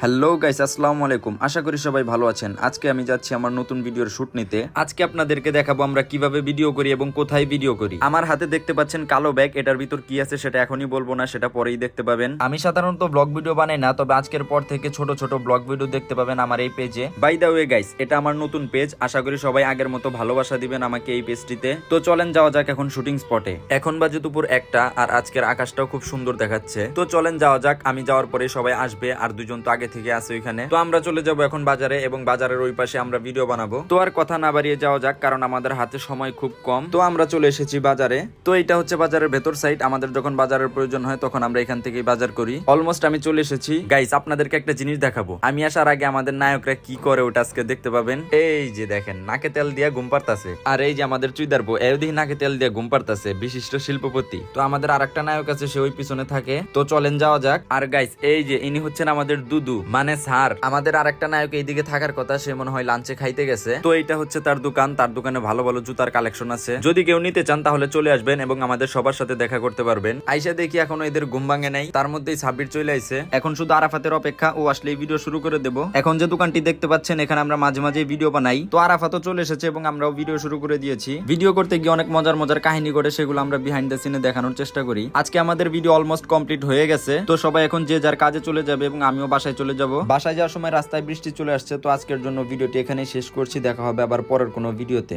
Hello guys আসসালামু আলাইকুম। আশা করি সবাই ভালো আছেন। আজকে আমি যাচ্ছি আমার নতুন ভিডিওর শুট নিতে। আজকে আপনাদেরকে দেখাবো আমরা কীভাবে ভিডিও করি এবং কোথায় ভিডিও করি। আমার হাতে দেখতে পাচ্ছেন কালো ব্যাগ, এটার ভিতর কি আছে সেটা এখনই বলব না, সেটা পরেই দেখতে পাবেন। আমি সাধারণত ব্লগ ভিডিও বানাই না, তবে আজকের পর থেকে ছোট ছোট ব্লগ ভিডিও দেখতে পাবেন আমার এই পেজে। বাই দা ওয়ে গাইস এটা আমার নতুন পেজ। আশা করি সবাই আগের মতো ভালোবাসা দিবেন আমাকে এই পেজটিতে। তো চলেন যাওয়া যাক এখন শুটিং স্পটে। এখন বাজে দুপুর একটা, আর আজকের আকাশটাও খুব সুন্দর দেখাচ্ছে। তো চলেন যাওয়া যাক, আমি যাওয়ার পরে সবাই আসবে, আর দুজন তো আগে থেকে আছে ওইখানে। তো আমরা চলে যাব এখন বাজারে এবং বাজারের ওই পাশে আমরা ভিডিও বানাবো। তো আর কথা না বাড়িয়ে যাওয়া যাক, কারণ আমাদের হাতে সময় খুব কম। তো আমরা চলে এসেছি বাজারে। তো এটা হচ্ছে বাজারের ভেতর সাইড আমাদের যখন বাজারের প্রয়োজন হয়, তখন আমরা এখান থেকেই বাজার করি। অলমোস্ট আমি চলে এসেছি। গাইস আপনাদেরকে একটা জিনিস দেখাবো। আমি আসার আগে আমাদের নায়করা কি করে ওটা আজকে দেখতে পাবেন। এই যে দেখেন, নাকে তেল দিয়া ঘুম পারতাছে আর এই যে আমাদের চুইদার বউ এদিকে নাকে তেল দিয়ে ঘুম পারতাছে বিশিষ্ট শিল্পপতি। তো আমাদের আরেকটা নায়ক আছে, সে ওই পিছনে থাকে। তো চলেন যাওয়া যাক। আর গাইস এই যে ইনি হচ্ছেন আমাদের দুদু। মানে স্যার, আমাদের আর একটা নায়ক এইদিকে থাকার কথা, সে মনে হয় লাঞ্চে খাইতে গেছে। তো এইটা হচ্ছে তার দোকান, তার দোকানে ভালো ভালো জুতার কালেকশন আছে। যদি কেউ নিতে চান, তাহলে চলে আসবেন এবং আমাদের সবার সাথে দেখা করতে পারবেন। আইসা দেখি এখনও এদের ঘুম ভাঙে নাই, তার মধ্যেই সাব্বির চলে আইছে। এখন শুধু আরাফাতের অপেক্ষা, ও আসলে এই ভিডিও শুরু করে দেবো। এখন যে দোকানটি দেখতে পাচ্ছেন, এখানে আমরা মাঝে মাঝে ভিডিও বানাই। তো আরাফাতও চলে এসেছে এবং আমরাও ভিডিও শুরু করে দিয়েছি। ভিডিও করতে গিয়ে অনেক মজার মজার কাহিনী করে সেগুলো আমরা বিহাইন্ড দ্য সিনে দেখানোর চেষ্টা করি। আজকে আমাদের ভিডিও অলমোস্ট কমপ্লিট হয়ে গেছে। তো সবাই এখন যে যার কাজে চলে যাবে এবং আমিও বাসায় চলে যাব। বাসায় যাওয়ার সময় রাস্তায় বৃষ্টি চলে আসছে, তো আজকের জন্য ভিডিওটি এখানেই শেষ করছি। দেখা হবে আবার পরের কোনো ভিডিওতে।